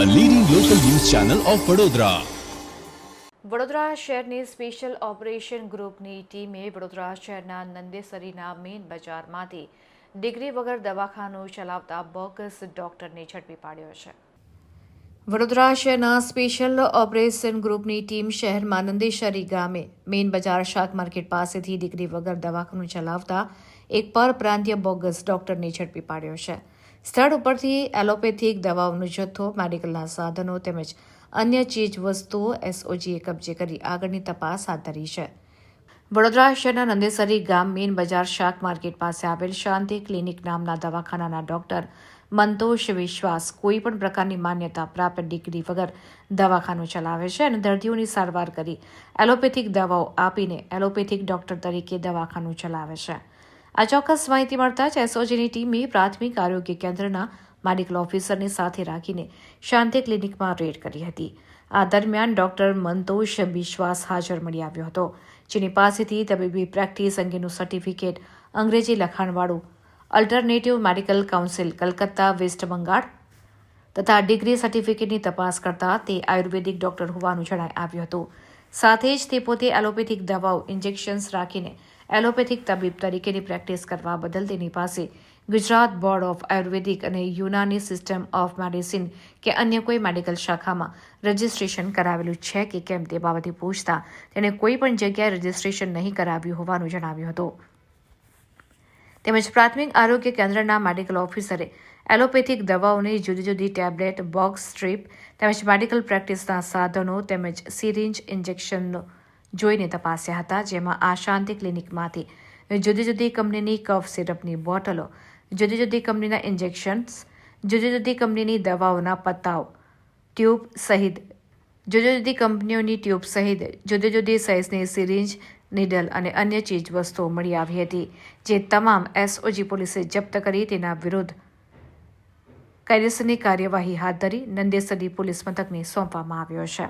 Channel of Vadodara Vadodara શહેરની special operation ગ્રુપની ટીમે વડોદરા શહેરના નંદેસરીના મેઇન બજારમાંથી ડિગ્રી વગર દવાખાનું ચલાવતા બોગસ ડોક્ટરને ઝડપી પાડ્યો છે. વડોદરા શહેરના સ્પેશિયલ ઓપરેશન ગ્રુપની ટીમ શહેરમાં નંદેશ્વરી ગામે મેઇન બજાર શાક માર્કેટ પાસેથી ડિગ્રી વગર દવાખાનું ચલાવતા એક પરપ્રાંતીય બોગસ ડોક્ટરને ઝડપી પાડ્યો છે. સ્થળ ઉપરથી એલોપેથિક દવાઓનો જથ્થો, મેડિકલના સાધનો તેમજ અન્ય ચીજ વસ્તુઓ એસઓજીએ કબજે કરી આગળની તપાસ હાથ ધરી છે. વડોદરા શહેરના નંદેસરી ગામ મેઇન બજાર શાક માર્કેટ પાસે આવેલ શાંતિ ક્લિનિક નામના દવાખાનાના ડોક્ટર મંતોષ વિશ્વાસ કોઈપણ પ્રકારની માન્યતા પ્રાપ્ત ડિગ્રી વગર દવાખાનું ચલાવે છે અને દર્દીઓની સારવાર કરી એલોપેથિક દવાઓ આપીને એલોપેથિક ડોક્ટર તરીકે દવાખાનું ચલાવે છે. આ ચોક્કસ માહિતી મળતા જ એસઓજીની ટીમે પ્રાથમિક આરોગ્ય કેન્દ્રના મેડિકલ ઓફિસરને સાથે રાખીને શાંતિ ક્લિનિકમાં રેડ કરી હતી. આ દરમિયાન ડોક્ટર મંતોષ વિશ્વાસ હાજર મળી આવ્યો હતો, જેની પાસેથી તબીબી પ્રેક્ટિસ અંગેનું સર્ટિફિકેટ અંગ્રેજી લખાણવાળું alternative medical council Calcutta, west Bengal તથા ડિગ્રી સર્ટિફિકેટની તપાસ કરતા તે આયુર્વેદિક ડોક્ટર હોવાનું જણાઈ આવ્યું હતું. સાથે જ તે પોતે એલોપેથિક દવાઓ, ઇન્જેક્શન્સ રાખીને એલોપેથિક તબીબ તરીકેની પ્રેક્ટિસ કરવા બદલ તેની પાસે ગુજરાત બોર્ડ ઓફ આયુર્વેદિક અને યુનાની સિસ્ટમ ઓફ મેડિસિન કે અન્ય કોઈ મેડિકલ શાખામાં રજિસ્ટ્રેશન કરાવેલું છે કે કેમ તે બાબતે પૂછતા તેણે કોઈ પણ જગ્યાએ રજિસ્ટ્રેશન નહીં કરાવ્યું હોવાનું જણાવ્યું હતું. તેમજ પ્રાથમિક આરોગ્ય કેન્દ્રના મેડિકલ ઓફિસરે એલોપેથિક દવાઓની જુદી જુદી ટેબ્લેટ, બોક્સ, સ્ટ્રીપ તેમજ મેડિકલ પ્રેક્ટિસના સાધનો તેમજ સિરિંજ ઇન્જેક્શનનો જોઈને તપાસ્યા હતા, જેમાં આ શાંતિ ક્લિનિકમાંથી જુદી જુદી કંપનીની કફ સિરપની બોટલો, જુદી જુદી કંપનીના ઇન્જેક્શન્સ, જુદી જુદી કંપનીની દવાઓના પત્તાઓ, ટ્યુબ સહિત, જુદી જુદી કંપનીઓની ટ્યુબ સહિત જુદી જુદી સાઇઝની સિરિંજ, નીડલ અને અન્ય ચીજ વસ્તુઓ મળી આવી હતી, જે તમામ એસઓજી પોલીસે જપ્ત કરી તેના વિરુદ્ધ કાયદેસરની કાર્યવાહી હાથ ધરી નંદેસરી પોલીસ મથકને સોંપવામાં આવ્યો છે.